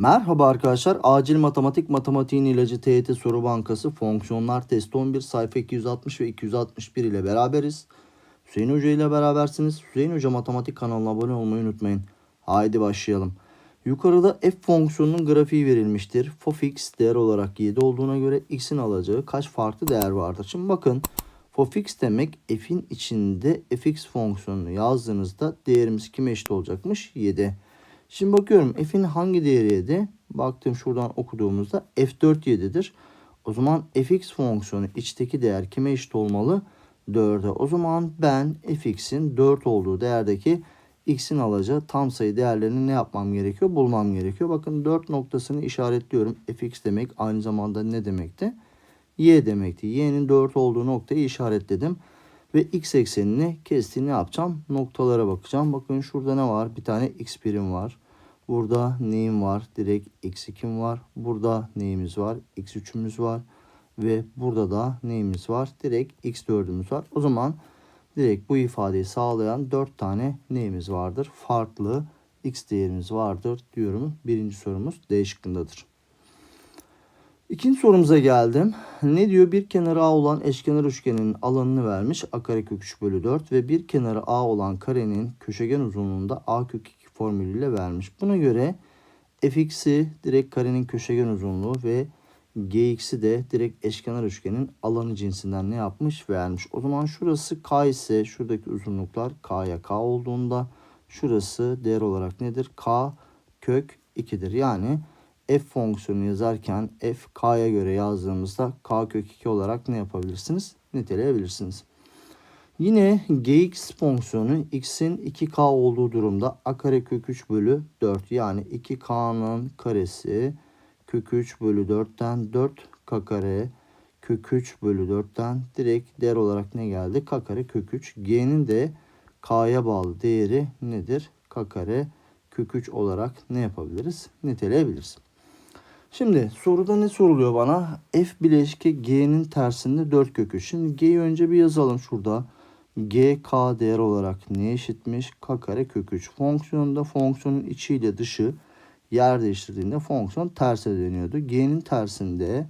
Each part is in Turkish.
Merhaba arkadaşlar. Acil matematik matematiğin ilacı TYT soru bankası fonksiyonlar testi 11 sayfa 260 ve 261 ile beraberiz. Hüseyin Hoca ile berabersiniz. Hüseyin Hoca matematik kanalına abone olmayı unutmayın. Haydi başlayalım. Yukarıda f fonksiyonunun grafiği verilmiştir. fx değer olarak 7 olduğuna göre x'in alacağı kaç farklı değer vardır? Şimdi bakın fx demek f'in içinde fx fonksiyonunu yazdığınızda değerimiz kime eşit olacakmış? 7. Şimdi bakıyorum f'in hangi değeri 7? Baktım şuradan okuduğumuzda f4 7'dir. O zaman fx fonksiyonu içteki değer kime eşit olmalı? 4'e. O zaman ben fx'in 4 olduğu değerdeki x'in alacağı tam sayı değerlerini ne yapmam gerekiyor? Bulmam gerekiyor. Bakın 4 noktasını işaretliyorum. fx demek aynı zamanda ne demekti? y demekti. y'nin 4 olduğu noktayı işaretledim. Ve x eksenini kestiğini yapacağım? Noktalara bakacağım. Bakın şurada ne var? Bir tane x birim var. Burada neyim var? Direkt x2'm var. Burada neyimiz var? x3'ümüz var. Ve burada da neyimiz var? Direkt x4'ümüz var. O zaman direkt bu ifadeyi sağlayan 4 tane neyimiz vardır? Farklı x değerimiz vardır diyorum. Birinci sorumuz D şıkkındadır. İkinci sorumuza geldim. Ne diyor? Bir kenarı A olan eşkenar üçgenin alanını vermiş. A kare kök 3 bölü 4 ve bir kenarı A olan karenin köşegen uzunluğunda A kök 2 formülüyle vermiş. Buna göre fx'i direkt karenin köşegen uzunluğu ve gx'i de direkt eşkenar üçgenin alanı cinsinden ne yapmış? Vermiş. O zaman şurası k ise şuradaki uzunluklar k'ya k olduğunda şurası değer olarak nedir? k kök 2'dir. Yani f fonksiyonu yazarken f k'ya göre yazdığımızda k kök 2 olarak ne yapabilirsiniz? Niteleyebilirsiniz. Yine gx fonksiyonu x'in 2k olduğu durumda a kare kök 3 bölü 4 yani 2k'nın karesi kök 3 bölü 4'ten 4 k kare kök 3 bölü 4'ten direkt değer olarak ne geldi? k kare kök 3. g'nin de k'ya bağlı değeri nedir? k kare kök 3 olarak ne yapabiliriz? Niteleyebiliriz. Şimdi soruda ne soruluyor bana? F bileşki G'nin tersinde 4 kök 3. Şimdi G'yi önce bir yazalım şurada. G K değer olarak ne eşitmiş? K kare kök 3. Fonksiyonda fonksiyonun içi ile dışı yer değiştirdiğinde fonksiyon terse dönüyordu. G'nin tersinde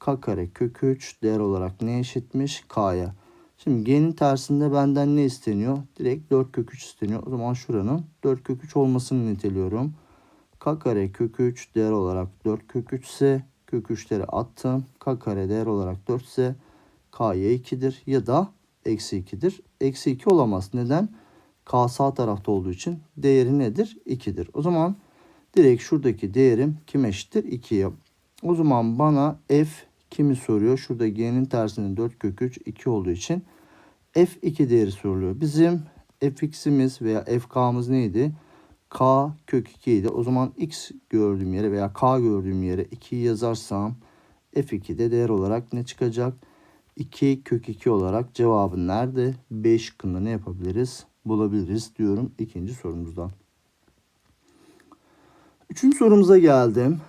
K kare kök 3 değer olarak ne eşitmiş? K'ya. Şimdi G'nin tersinde benden ne isteniyor? Direkt 4 kök 3 isteniyor. O zaman şuranın 4 kök 3 olmasını niteliyorum. K kare kök 3 değer olarak 4 kök 3 ise kök 3'leri attım. K kare değer olarak 4 ise K'ya 2'dir ya da eksi 2'dir. Eksi 2 olamaz. Neden? K sağ tarafta olduğu için değeri nedir? 2'dir. O zaman direkt şuradaki değerim kim eşittir? 2'ye. O zaman bana f kimi soruyor? Şurada g'nin tersinin 4 kök 3 2 olduğu için f2 değeri soruluyor. Bizim fx'imiz veya fk'mız neydi? K kök 2 idi. O zaman x gördüğüm yere veya k gördüğüm yere 2'yi yazarsam f2'de değer olarak ne çıkacak? 2 kök 2 olarak cevabı nerede? B şıkkında ne yapabiliriz? Bulabiliriz diyorum ikinci sorumuzdan. Üçüncü sorumuza geldim.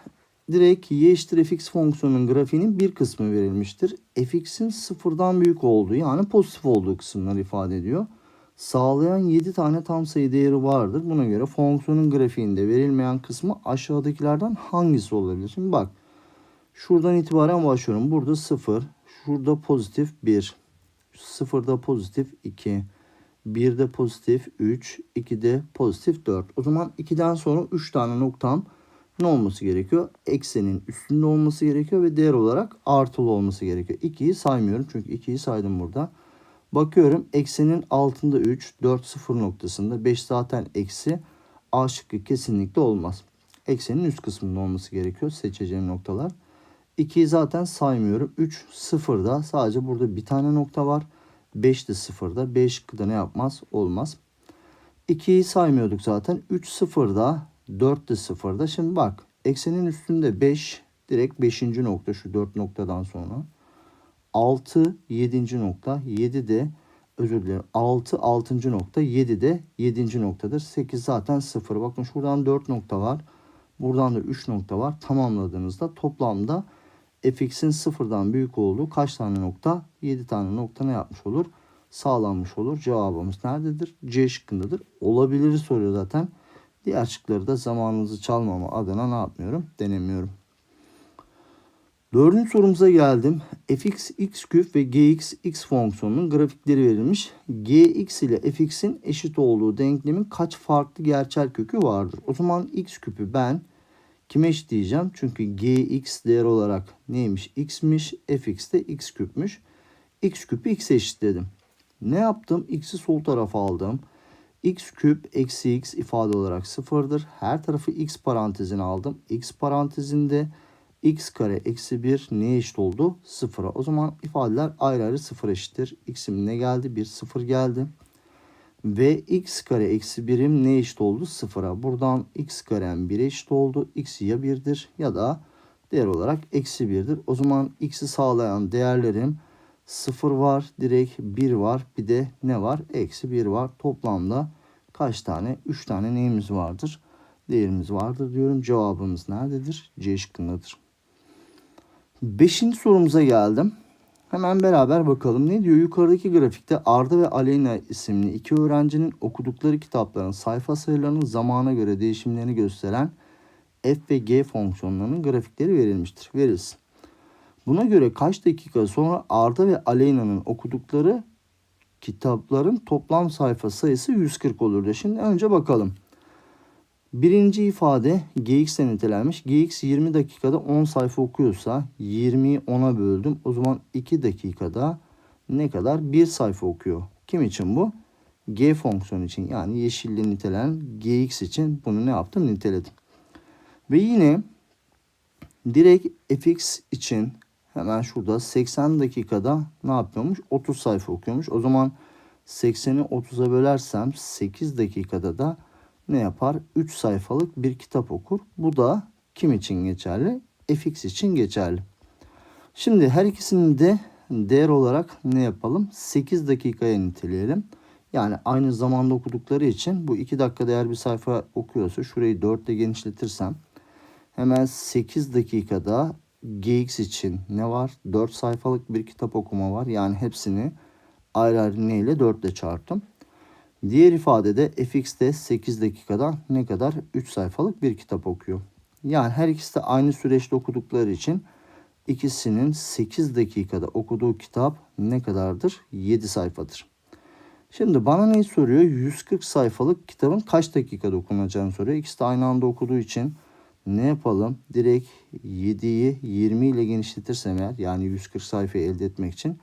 Direkt y eşittir fx fonksiyonunun grafiğinin bir kısmı verilmiştir. fx'in sıfırdan büyük olduğu yani pozitif olduğu kısımları ifade ediyor. Sağlayan 7 tane tam sayı değeri vardır. Buna göre fonksiyonun grafiğinde verilmeyen kısmı aşağıdakilerden hangisi olabilir? Şimdi bak şuradan itibaren başlıyorum. Burada 0, şurada pozitif 1, 0'da pozitif 2, 1'de pozitif 3, 2'de pozitif 4. O zaman 2'den sonra 3 tane noktam ne olması gerekiyor? Eksenin üstünde olması gerekiyor ve değer olarak artılı olması gerekiyor. 2'yi saymıyorum çünkü 2'yi saydım burada. Bakıyorum eksenin altında 3, 4, 0 noktasında 5 zaten eksi. A şıkkı kesinlikle olmaz. Eksenin üst kısmında olması gerekiyor seçeceğim noktalar. 2'yi zaten saymıyorum. 3 0'da sadece burada bir tane nokta var. 5 de 0'da. 5 şıkkı ne yapmaz? Olmaz. 2'yi saymıyorduk zaten. 3 0'da. 4 de 0'da. Şimdi bak eksenin üstünde 5 direkt 5. nokta şu 4 noktadan sonra. 6 7. nokta 7 de özür dilerim 6 6. nokta 7 de 7. noktadır. 8 zaten 0. Bakın şuradan 4 nokta var. Buradan da 3 nokta var. Tamamladığınızda toplamda fx'in sıfırdan büyük olduğu kaç tane nokta? 7 tane nokta ne yapmış olur? Sağlanmış olur. Cevabımız nerededir? C şıkkındadır. Olabilir soruyor zaten. Diğer şıkları da zamanınızı çalmama adına ne yapmıyorum? Denemiyorum. Dördüncü sorumuza geldim. fx x küp ve gx x fonksiyonunun grafikleri verilmiş. gx ile fx'in eşit olduğu denklemin kaç farklı gerçel kökü vardır? O zaman x küpü ben kime eşitleyeceğim? Çünkü gx değer olarak neymiş? x'miş. fx de x küpmüş. x küpü x'e eşitledim. Ne yaptım? x'i sol tarafa aldım. x küp eksi x ifade olarak sıfırdır. Her tarafı x parantezine aldım. x parantezinde x kare eksi 1 neye eşit oldu? Sıfıra. O zaman ifadeler ayrı ayrı sıfır eşittir. x'im ne geldi? 1 sıfır geldi. Ve x kare eksi 1'im ne eşit oldu? Sıfıra. Buradan x karem 1'e eşit oldu. x ya 1'dir ya da değer olarak eksi 1'dir. O zaman x'i sağlayan değerlerim 0 var, direkt 1 var. Bir de ne var? Eksi 1 var. Toplamda kaç tane? 3 tane neyimiz vardır? Değerimiz vardır diyorum. Cevabımız nerededir? C şıkkındadır. Beşinci sorumuza geldim. Hemen beraber bakalım. Ne diyor? Yukarıdaki grafikte Arda ve Aleyna isimli iki öğrencinin okudukları kitapların sayfa sayılarının zamana göre değişimlerini gösteren f ve g fonksiyonlarının grafikleri verilmiştir. Verilsin. Buna göre kaç dakika sonra Arda ve Aleyna'nın okudukları kitapların toplam sayfa sayısı 140 olur diyor. Şimdi önce bakalım. Birinci ifade gx'e nitelenmiş. gx 20 dakikada 10 sayfa okuyorsa 20'yi 10'a böldüm. O zaman 2 dakikada ne kadar? 1 sayfa okuyor. Kim için bu? g fonksiyonu için yani yeşille nitelenen gx için bunu ne yaptım? Niteledim. Ve yine direkt fx için hemen şurada 80 dakikada ne yapıyormuş? 30 sayfa okuyormuş. O zaman 80'i 30'a bölersem 8 dakikada da ne yapar? 3 sayfalık bir kitap okur. Bu da kim için geçerli? fx için geçerli. Şimdi her ikisini de değer olarak ne yapalım? 8 dakikaya niteleyelim. Yani aynı zamanda okudukları için bu 2 dakikada eğer bir sayfa okuyorsa şurayı 4 ile genişletirsem hemen 8 dakikada gx için ne var? 4 sayfalık bir kitap okuma var. Yani hepsini ayrı ayrı ne ile 4 ile çarptım. Diğer ifadede fx'te 8 dakikada ne kadar? 3 sayfalık bir kitap okuyor. Yani her ikisi de aynı süreçte okudukları için ikisinin 8 dakikada okuduğu kitap ne kadardır? 7 sayfadır. Şimdi bana ne soruyor? 140 sayfalık kitabın kaç dakikada okunacağını soruyor. İkisi de aynı anda okuduğu için ne yapalım? Direkt 7'yi 20 ile genişletirsem eğer yani 140 sayfayı elde etmek için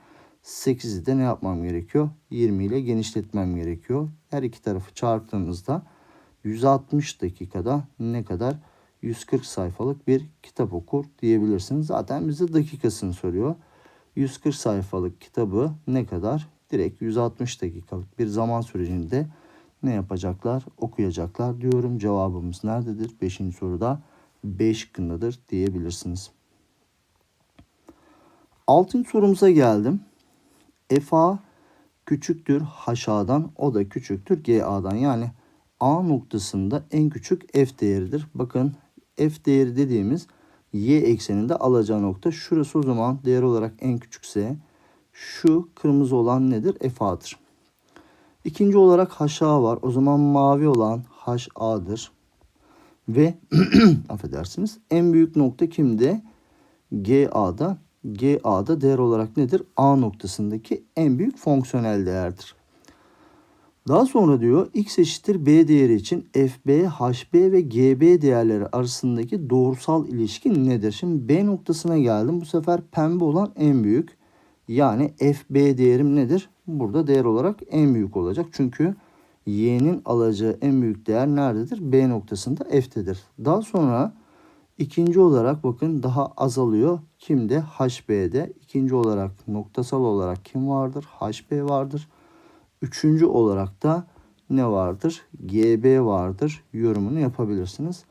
8'i de ne yapmam gerekiyor? 20 ile genişletmem gerekiyor. Her iki tarafı çarptığımızda 160 dakikada ne kadar? 140 sayfalık bir kitap okur diyebilirsiniz. Zaten bize dakikasını soruyor. 140 sayfalık kitabı ne kadar? Direkt 160 dakikalık bir zaman sürecinde ne yapacaklar? Okuyacaklar diyorum. Cevabımız nerededir? 5. soruda 5 şıkkındadır diyebilirsiniz. 6. sorumuza geldim. FA küçüktür HA'dan o da küçüktür GA'dan. Yani A noktasında en küçük F değeridir. Bakın F değeri dediğimiz Y ekseninde alacağı nokta. Şurası o zaman değer olarak en küçükse şu kırmızı olan nedir? FA'dır. İkinci olarak HA var. O zaman mavi olan HA'dır. Ve affedersiniz en büyük nokta kimde? GA'da. GA'da değer olarak nedir? A noktasındaki en büyük fonksiyonel değerdir. Daha sonra diyor x eşittir b değeri için fb, hb ve gb değerleri arasındaki doğrusal ilişki nedir? Şimdi b noktasına geldim. Bu sefer pembe olan en büyük. Yani fb değerim nedir? Burada değer olarak en büyük olacak. Çünkü y'nin alacağı en büyük değer nerededir? B noktasında f'tedir. Daha sonra ikinci olarak bakın daha azalıyor. Kimde? HB'de. İkinci olarak noktasal olarak kim vardır? HB vardır. Üçüncü olarak da ne vardır? GB vardır. Yorumunu yapabilirsiniz.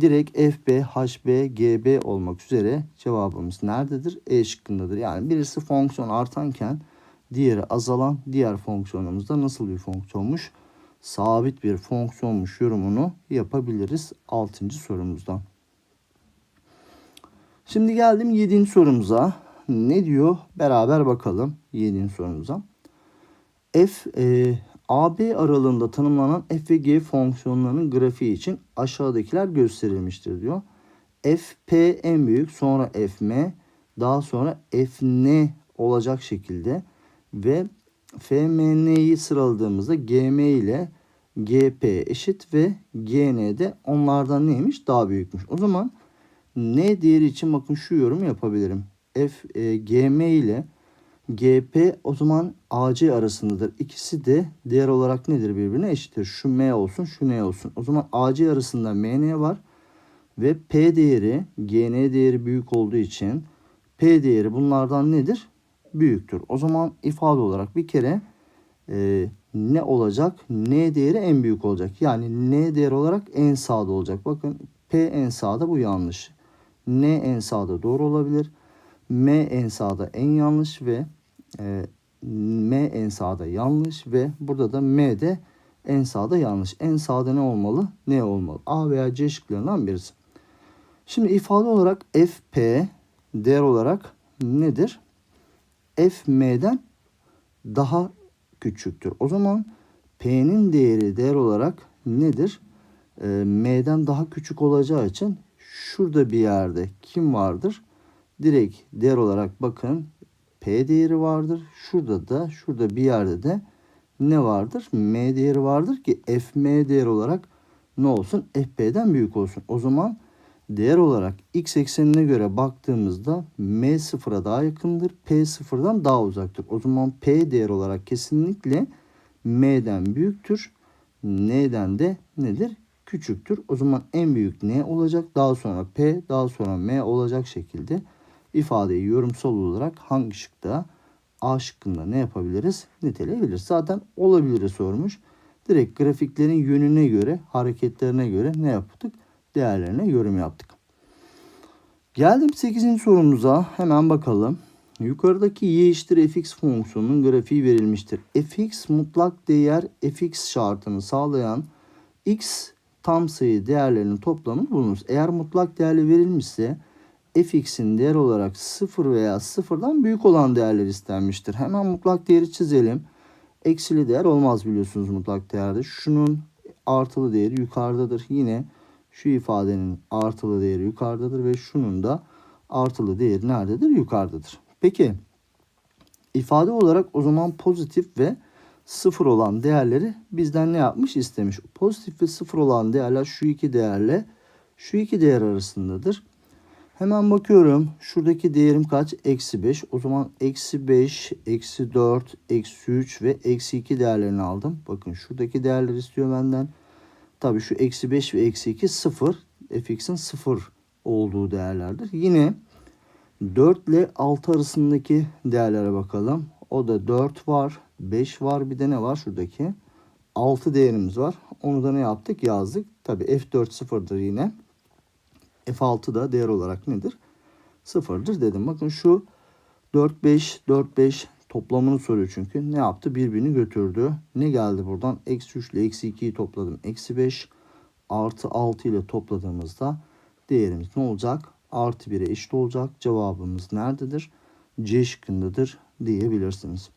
Direkt FB, HB, GB olmak üzere cevabımız nerededir? E şıkkındadır. Yani birisi fonksiyon artanken diğeri azalan diğer fonksiyonumuzda nasıl bir fonksiyonmuş? Sabit bir fonksiyonmuş yorumunu yapabiliriz 6. sorumuzda. Şimdi geldim 7. sorumuza. Ne diyor? Beraber bakalım 7. sorumuza. F e, AB aralığında tanımlanan f ve g fonksiyonlarının grafiği için aşağıdakiler gösterilmiştir diyor. fp en büyük sonra fm daha sonra fn olacak şekilde ve fmn'yi sıraladığımızda gm ile gp eşit ve gn de onlardan neymiş daha büyükmüş. O zaman n değeri için bakın şu yorumu yapabilirim. f e, gm ile GP o zaman AC arasındadır. İkisi de değer olarak nedir birbirine eşittir. Şu M olsun şu N olsun. O zaman AC arasında MN var. Ve P değeri GN değeri büyük olduğu için P değeri bunlardan nedir? Büyüktür. O zaman ifade olarak bir kere e, ne olacak? N değeri en büyük olacak. Yani N değeri olarak en sağda olacak. Bakın P en sağda bu yanlış. N en sağda doğru olabilir. M en sağda en yanlış ve e, M en sağda yanlış ve burada da M de en sağda yanlış. En sağda ne olmalı? Ne olmalı? A veya C şıklarından birisi. Şimdi ifade olarak FP değer olarak nedir? FM'den daha küçüktür. O zaman P'nin değeri değer olarak nedir? E, M'den daha küçük olacağı için şurada bir yerde kim vardır? Direkt değer olarak bakın P değeri vardır. Şurada da şurada bir yerde de ne vardır? M değeri vardır ki FM değeri olarak ne olsun? FP'den büyük olsun. O zaman değer olarak x eksenine göre baktığımızda M sıfıra daha yakındır. P sıfırdan daha uzaktır. O zaman P değer olarak kesinlikle M'den büyüktür. N'den de nedir? Küçüktür. O zaman en büyük N olacak. Daha sonra P, daha sonra M olacak şekilde ifadeyi yorumsal olarak hangi şıkta A şıkkında ne yapabiliriz? Niteleyebiliriz. Zaten olabilir sormuş. Direkt grafiklerin yönüne göre, hareketlerine göre ne yaptık? Değerlerine yorum yaptık. Geldim 8. sorumuza. Hemen bakalım. Yukarıdaki y eşittir fx fonksiyonunun grafiği verilmiştir. fx mutlak değer fx şartını sağlayan x tam sayı değerlerinin toplamı bulunur. Eğer mutlak değerli verilmişse fx'in değer olarak 0 veya 0'dan büyük olan değerler istenmiştir. Hemen mutlak değeri çizelim. Eksili değer olmaz biliyorsunuz mutlak değerde. Şunun artılı değeri yukarıdadır. Yine şu ifadenin artılı değeri yukarıdadır ve şunun da artılı değeri nerededir? Yukarıdadır. Peki ifade olarak o zaman pozitif ve sıfır olan değerleri bizden ne yapmış istemiş. Pozitif ve sıfır olan değerler şu iki değerle şu iki değer arasındadır. Hemen bakıyorum. Şuradaki değerim kaç? Eksi 5. O zaman eksi 5, eksi 4, eksi 3 ve eksi 2 değerlerini aldım. Bakın şuradaki değerler istiyor benden. Tabii şu eksi 5 ve eksi 2 sıfır. fx'in sıfır olduğu değerlerdir. Yine 4 ile 6 arasındaki değerlere bakalım. O da 4 var, 5 var. Bir de ne var şuradaki? 6 değerimiz var. Onu da ne yaptık? Yazdık. Tabii f4 sıfırdır yine. F6 da değer olarak nedir? Sıfırdır dedim. Bakın şu 4 5 4 5 toplamını soruyor çünkü. Ne yaptı? Birbirini götürdü. Ne geldi buradan? Eksi 3 ile eksi 2'yi topladım. Eksi 5 artı 6 ile topladığımızda değerimiz ne olacak? Artı 1'e eşit olacak. Cevabımız nerededir? C şıkkındadır diyebilirsiniz.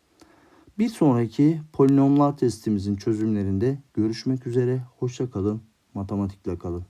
Bir sonraki polinomlar testimizin çözümlerinde görüşmek üzere. Hoşça kalın. Matematikle kalın.